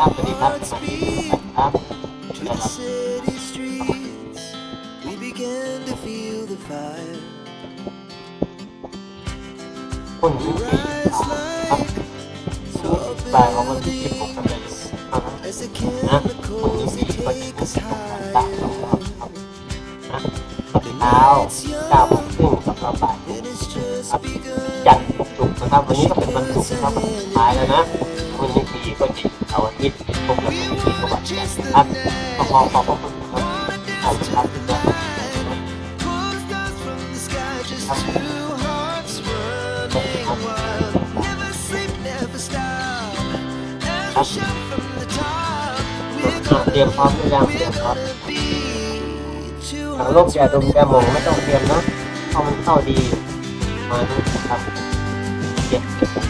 Hearts beat to the city streets. We begin to feel the fire. Your eyes like soft as the chemicals they take us higher. The night's young and it's just begun. The birds are in the air. เสาร์อาทิตย์พบกับวันที่ก็วันจันทร์ครับก็ขอขอบพระคุณครับขอบคุณครับที่จะ Pull stars from the sky, just two hearts running wild. Never sleep, never stop. Every shot from the top. We're เตรียมพร้อมหรือยังเตรียมพร้อม gonna be two ถังลมยาดมยาหมองไม่ต้องเตรียมนะเพราะมันเข้าดีมาดูครับเจ็ดครับ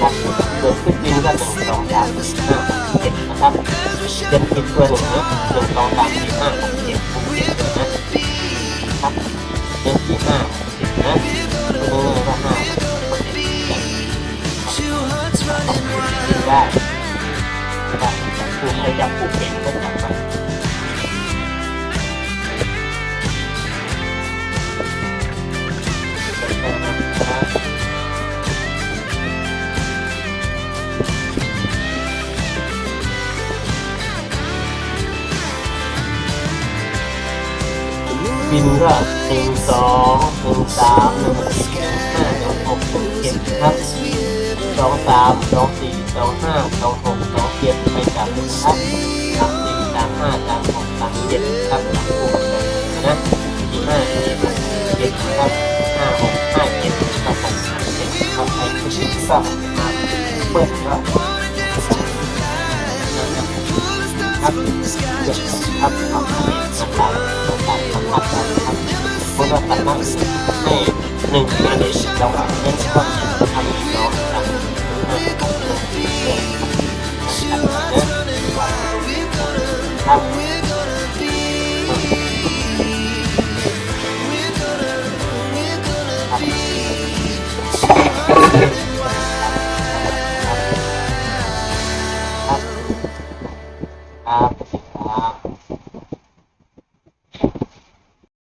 ครับเกิดขึ้นจริงก็หนึ่งสองสามสี่ห้าเจ็ดนะครับเจ็ดผิดตัวหนึ่งนะหนึ่งสองสามสี่ห้าหกเจ็ดหกเจ็ดนะครับเจ็ดสี่ห้าเจ็ดนะตัวนี้ก็ห้าหกเจ็ดแปด Two hearts running ขึ้น wild. ได้ครับผู้ใครจับผู้เก่งก็จับ บินก็หนึ่งสองหนึ่งสามหนึ่งสี่หนึ่งห้าสองหกสองเจ็ดครับสองสามสองสี่สองห้าสองหกสองเจ็ดไปกลับนะครับสามสี่สามห้าสามหกสามเจ็ดครับหลังคู่นะสี่ห้าสี่หกเจ็ดครับห้าหกห้าเจ็ดครับหกห้าเจ็ดครับไปขึ้นครับครับเปิดครับครับเจ็ดครับครับครับครับครับ 要缓慢，对，那个肯定是比较缓慢，然轻化，它也。